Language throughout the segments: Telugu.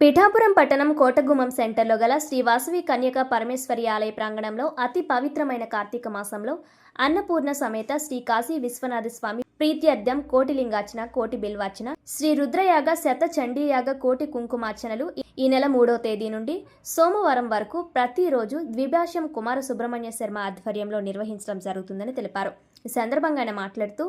పిఠాపురం పట్టణం కోటగుమ్మం సెంటర్లో గల శ్రీ వాసవి కన్యక పరమేశ్వరి ఆలయ ప్రాంగణంలో అతి పవిత్రమైన కార్తీక మాసంలో అన్నపూర్ణ సమేత శ్రీ కాశీ విశ్వనాథ స్వామి ప్రీత్యర్థం కోటి లింగార్చన కోటి బిల్వార్చన శ్రీ రుద్రయాగ శత చండీయాగ కోటి కుంకుమార్చనలు ఈ నెల మూడో తేదీ నుండి సోమవారం వరకు ప్రతిరోజు ద్విభాష్యం కుమార సుబ్రహ్మణ్య శర్మ ఆధ్వర్యంలో నిర్వహించడం జరుగుతుందని తెలిపారు. ఈ సందర్భంగా ఆయన మాట్లాడుతూ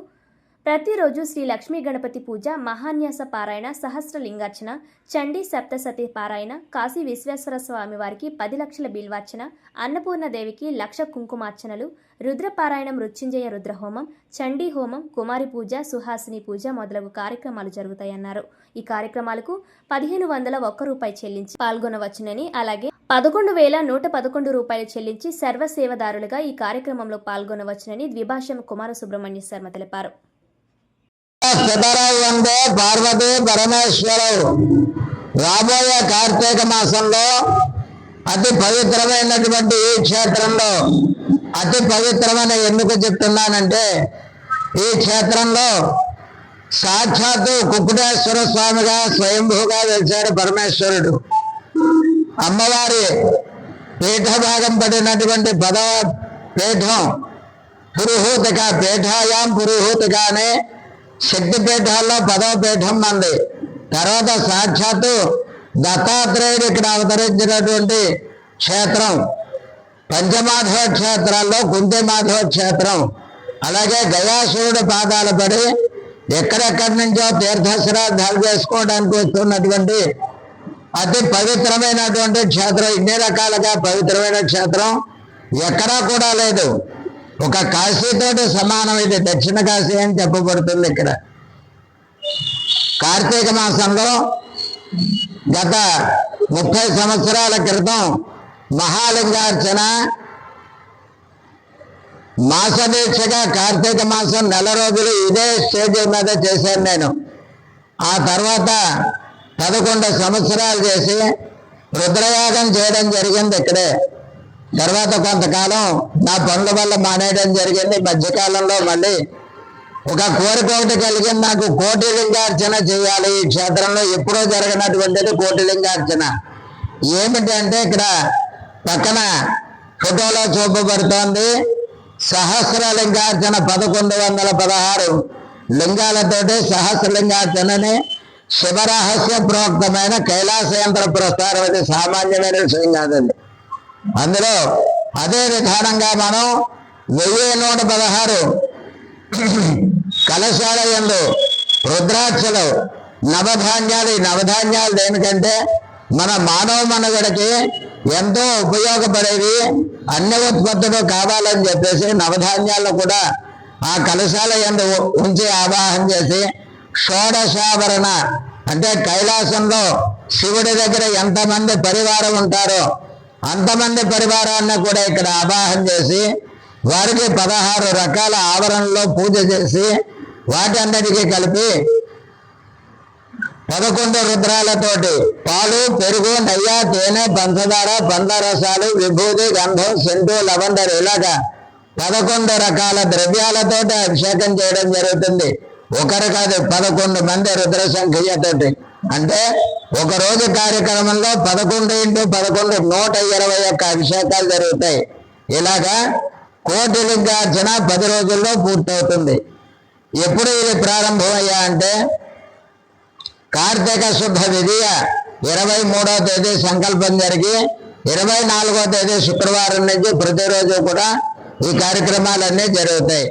ప్రతిరోజు శ్రీ లక్ష్మీ గణపతి పూజ మహాన్యాస పారాయణ సహస్ర లింగార్చన చండీ సప్తసతి పారాయణ కాశీ విశ్వేశ్వర స్వామి వారికి పది లక్షల బిల్వార్చన అన్నపూర్ణదేవికి లక్ష కుంకుమార్చనలు రుద్రపారాయణం మృత్యుంజయ రుద్రహోమం చండీ హోమం కుమారి పూజ సుహాసిని పూజ మొదలగు కార్యక్రమాలు జరుగుతాయన్నారు. ఈ కార్యక్రమాలకు పదిహేను వందల ఒక్క రూపాయి చెల్లించి పాల్గొనవచ్చునని అలాగే పదకొండు వేల నూట పదకొండు రూపాయలు చెల్లించి సర్వసేవదారులుగా ఈ కార్యక్రమంలో పాల్గొనవచ్చునని ద్విభాష్యం కుమార సుబ్రహ్మణ్య శర్మ తెలిపారు. స్థితరై ఉండే పార్వతి పరమేశ్వరవు రాబోయే కార్తీక మాసంలో అతి పవిత్రమైనటువంటి ఈ క్షేత్రంలో అతి పవిత్రమైన ఎందుకు చెప్తున్నానంటే ఈ క్షేత్రంలో సాక్షాత్తు కుక్కుటేశ్వర స్వామిగా స్వయంభూగా వెలిచాడు పరమేశ్వరుడు. అమ్మవారి పీఠభాగం పడినటువంటి పదవ పీఠం పురుహూతిక పీఠాయాం పురుహూతిక అనే శక్తిపీఠాల్లో పదవ పీఠం మంది. తర్వాత సాక్షాత్తు దత్తాత్రేయుడు ఇక్కడ అవతరించినటువంటి క్షేత్రం. పంచమాధవ క్షేత్రాల్లో కుంతి మాధవ క్షేత్రం. అలాగే గయాసురుడి పాదాలు పడి ఎక్కడెక్కడి నుంచో తీర్థశ్రాద్ధాలు చేసుకోవడానికి వస్తున్నటువంటి అతి పవిత్రమైనటువంటి క్షేత్రం. ఇన్ని రకాలుగా పవిత్రమైన క్షేత్రం. ఎక్కడా కూడా లేదు. ఒక కాశీతోటి సమానం దక్షిణ కాశీ అని చెప్పబడుతుంది ఇక్కడ. కార్తీక మాసంలో గత ముప్పై సంవత్సరాల క్రితం మహాలింగార్చన మాసదీక్షగా కార్తీక మాసం నెల రోజులు ఇదే స్టేజ్ మీద చేశాను నేను. ఆ తర్వాత పదకొండు సంవత్సరాలు చేసి రుద్రయాగం చేయడం జరిగింది ఇక్కడే. తర్వాత కొంతకాలం నా పనుల వల్ల మానేయడం జరిగింది. ఈ మధ్యకాలంలో మళ్ళీ ఒక కోరిక ఒకటి కలిగింది. నాకు కోటి లింగార్చన చేయాలి. ఈ క్షేత్రంలో ఎప్పుడో జరిగినటువంటిది కోటి లింగార్చన. ఏమిటంటే ఇక్కడ పక్కన ఫోటోలో చూపబడుతోంది. సహస్ర లింగార్చన పదకొండు వందల పదహారు. లింగాలతోటి సహస్రలింగార్చనని శివరహస్య ప్రోక్తమైన కైలాసయంత్ర ప్రస్తారం అది సామాన్యమైన విషయం కాదండి. అందులో అదే విధానంగా మనం వెయ్యి నూట పదహారు కలశాల రుద్రాక్షలు నవధాన్యాలు ఈ నవధాన్యాలు దేనికంటే మన మానవ మనుగడకి ఎంతో ఉపయోగపడేవి అన్ని ఉత్పత్తులు కావాలని చెప్పేసి నవధాన్యాలను కూడా ఆ కలశాల ఎందు ఉంచి ఆవాహన చేసి షోడశాభరణ అంటే కైలాసంలో శివుడి దగ్గర ఎంతమంది పరివారం ఉంటారో అంతమంది పరివారాన్ని కూడా ఇక్కడ ఆవాహన చేసి వారికి పదహారు రకాల ఆవరణలో పూజ చేసి వాటన్నిటికీ కలిపి పదకొండు రుద్రాలతోటి పాలు పెరుగు నెయ్య తేనె పంచదార పండ్ల విభూతి గంధం సెంటు లవండర్ ఇలాగా పదకొండు రకాల ద్రవ్యాలతోటి అభిషేకం చేయడం జరుగుతుంది. ఒకరు కాదు పదకొండు మంది రుద్ర సంఖ్యతోటి అంటే ఒక రోజు కార్యక్రమంలో పదకొండు ఇంటూ పదకొండు నూట ఇరవై ఒక్క అభిషేకాలు జరుగుతాయి. ఇలాగా కోటి లింగార్చన పది రోజుల్లో పూర్తవుతుంది. ఎప్పుడు ఇది ప్రారంభమయ్యా అంటే కార్తీక శుద్ధ విధియ ఇరవై మూడో తేదీ సంకల్పం జరిగి ఇరవై నాలుగో తేదీ శుక్రవారం నుంచి ప్రతిరోజు కూడా ఈ కార్యక్రమాలన్నీ జరుగుతాయి.